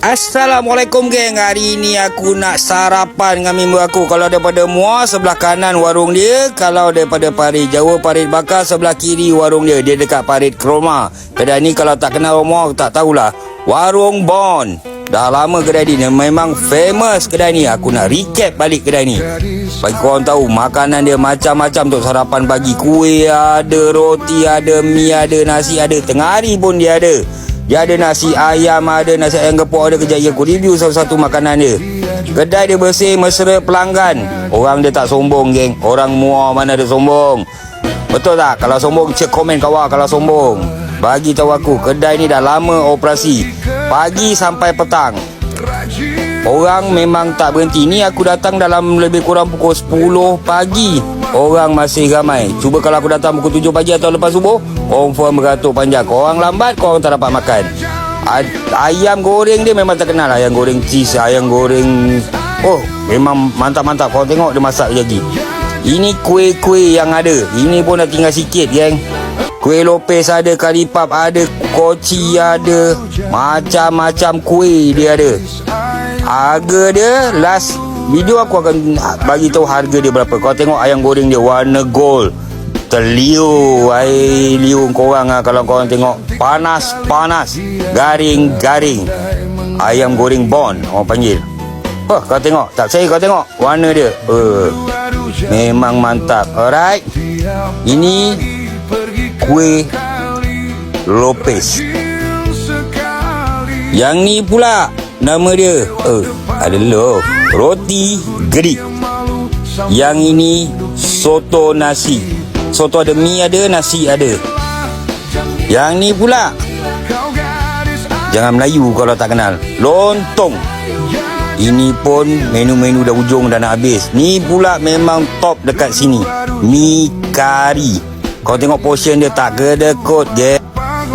Assalamualaikum geng. Hari ni aku nak sarapan dengan member aku. Kalau daripada Muar sebelah kanan warung dia. Kalau daripada Parit Jawa Parit Bakar sebelah kiri warung dia. Dia dekat Parit Kroma. Kedai ni kalau tak kenal Muar tak tahulah. Warung Bon. Dah lama kedai ni. Memang famous kedai ni. Aku nak recap balik kedai ni. Bagi korang tahu Makanan dia macam-macam untuk sarapan pagi. Kuih ada Roti ada Mi ada Nasi ada. Tengah hari pun dia ada dia ada nasi ayam, ada nasi ayam gepuk, ada kejaya. Aku review satu-satu makanan dia. Kedai dia bersih, mesra pelanggan. Orang dia tak sombong, geng. Orang muar mana ada sombong. Betul tak? Kalau sombong, cek komen kawal kalau sombong. Bagi tahu aku, kedai ni dah lama operasi. Pagi sampai petang. Orang memang tak berhenti. Ni aku datang dalam lebih kurang pukul 10 pagi. Orang masih ramai. Cuba kalau aku datang pukul 7 pagi atau lepas subuh, confirm beratur panjang. Korang lambat, korang tak dapat makan. Ayam goreng dia memang terkenal. Ayam goreng cheese, ayam goreng... Oh, memang mantap-mantap. Korang tengok dia masak lagi. Ini kuih-kuih yang ada. Ini pun dah tinggal sikit, geng. Kuih lopes ada, karipap ada, koci ada. Macam-macam kuih dia ada. Harga dia last video aku akan bagi tahu harga dia berapa. Kau tengok ayam goreng dia warna gold. Terliu air liung korang ah kalau korang tengok. Panas panas. Garing garing ayam goreng bon orang panggil. Wah, kau tengok. Tak saya kau tengok? Warna dia. Uh, memang mantap. Alright. Ini kuih lopes. Yang ni pula nama dia uh, ada lo roti gerik yang ini soto nasi. Soto ada mi ada nasi ada. Yang ni pula. Jangan Melayu kalau tak kenal. Lontong. Ini pun menu-menu dah ujung dah nak habis. Ni pula memang top dekat sini. Mi kari. Kau tengok portion dia tak kedekut je.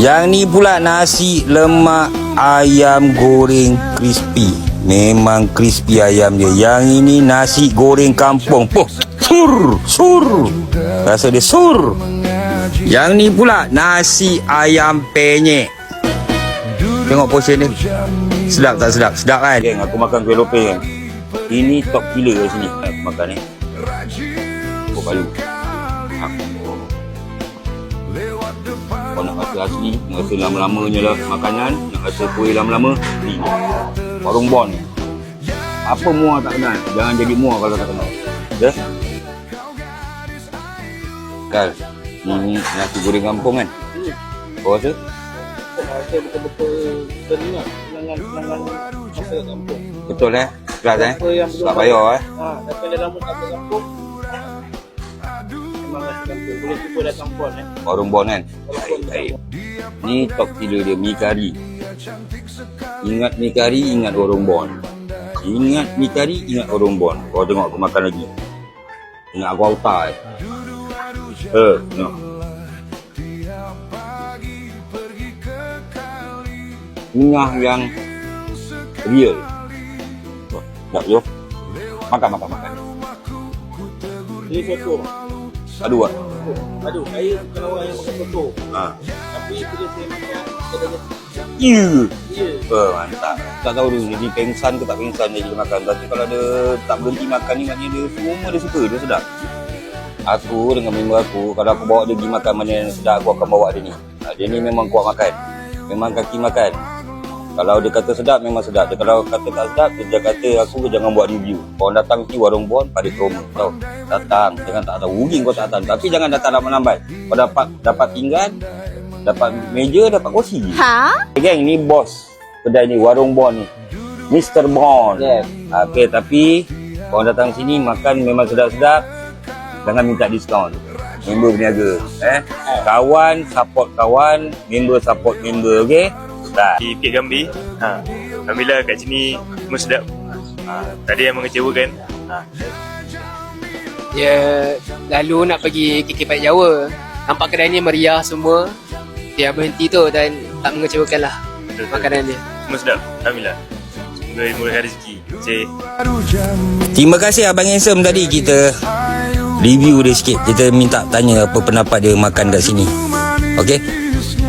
Yang ni pula nasi lemak ayam goreng crispy. Memang crispy ayam dia. Yang ini nasi goreng kampung. Puh sur sur. Rasa dia sur. Yang ni pula nasi ayam penyek. Tengok portion dia. Sedap tak sedap? Sedap kan? Geng aku makan kuih lopes kan ini top gila kat sini. Aku makan ni. Kau balu kau nak rasa asli nak rasa lama-lamanya lah makanan nak rasa kuih lama-lama ni warung bon ni apa muar tak kenal jangan jadi muar kalau tak kenal Ya? Kal, ni nasi goreng kampung kan? Kau rasa? Rasa betul-betul teringat kenangan-kenangan masa kampung. Betul eh? Kelas eh? Tak payah eh? Ha, daripada lama tak ke kampung. Kampung. Boleh cuba datang pon eh. Warung bon kan? Baik, baik. Ni top killer dia, mi kari. Ingat mi kari, ingat warung bon. Ingat mi kari, ingat warung bon. Kau tengok aku makan lagi. Ingat aku auta eh. Eh, tengok. Tengah yang real. Oh, Tak, yo. Makan, makan, makan. Ini soto. Aduh, ah. Aduh, saya bukan orang yang makan soto. Ha. Tapi bila saya makan, kedai Ya. Ya. Oh, mantap. Tak tahu dia jadi pengsan ke tak pengsan dia jadi makan. Tapi kalau dia tak berhenti makan ni maknanya dia semua dia suka, dia sedap. Aku dengan member aku, kalau aku bawa dia pergi makan mana yang sedap, aku akan bawa dia ni. Ha, dia ni memang kuat makan. Memang kaki makan. Kalau dia kata sedap, memang sedap. Dia kalau kata tak sedap, dia kata aku jangan buat review. Kau datang pergi warung bon, pada promo. Tahu? Datang. Jangan tak tahu. Rugi kau tak datang. Tapi jangan datang lambat-lambat. Kau dapat dapat tinggal, dapat meja, dapat kursi. Ha? Geng, ni bos kedai ni, warung Bon ni. Mr. Bon. Yes. Okey, tapi korang datang sini makan memang sedap-sedap. Jangan minta diskaun. Member berniaga. Eh? Kawan support kawan, member support member, okey? Dah. di Pihak Gambi. Ha. Alhamdulillah kat sini semua sedap. Ha. Tak ada yang mengecewakan. Ha. Dia lalu nak pergi KK Pahit Jawa. Nampak kedai ni meriah semua. Dia berhenti tu dan tak mengecewakan lah Betul. makanan dia. Semua sedap. Alhamdulillah. Semoga dimurahkan rezeki. Cik. Terima kasih Abang Handsome tadi kita review dia sikit. Kita minta tanya apa pendapat dia makan kat sini. Okey?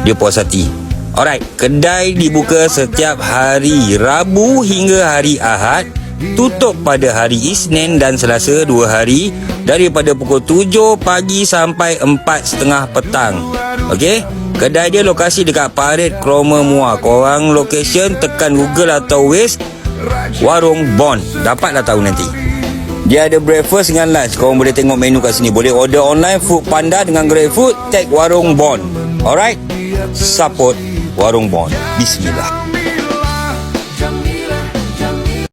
Dia puas hati. Alright, kedai dibuka setiap hari Rabu hingga hari Ahad. Tutup pada hari Isnin dan Selasa dua hari Daripada pukul 7 pagi sampai 4.30 petang. Okey Kedai dia lokasi dekat Parit Kroma Mua. Korang location tekan Google atau Waze Warung Bon. Dapatlah tahu nanti. Dia ada breakfast dengan lunch. Korang boleh tengok menu kat sini. Boleh order online Food Panda dengan GrabFood Tag Warung Bon. Alright Support Warung Bon. Bismillah